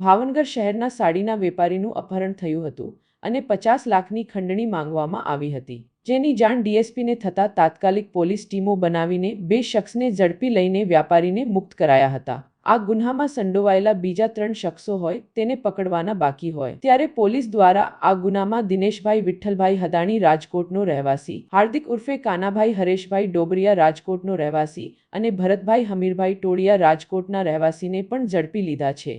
ભાવનગર શહેરના સાડીના વેપારીનું અપહરણ થયું હતું અને પચાસ લાખની ખંડણી માંગવામાં આવી હતી. જેની જાણ ડીએસપીને થતાં તાત્કાલિક પોલીસ ટીમો બનાવીને બે શખ્સને ઝડપી લઈને વ્યાપારીને મુક્ત કરાયા હતા. આ ગુન્હામાં સંડોવાયેલા બીજા ત્રણ શખ્સો હોય તેને પકડવાના બાકી હોય. ત્યારે પોલીસ દ્વારા આ ગુનામાં દિનેશભાઈ વિઠ્ઠલભાઈ હદાણી રાજકોટનો રહેવાસી, હાર્દિક ઉર્ફે કાનાભાઈ હરેશભાઈ ડોબરિયા રાજકોટનો રહેવાસી અને ભરતભાઈ હમીરભાઈ ટોળિયા રાજકોટના રહેવાસીને પણ ઝડપી લીધા છે.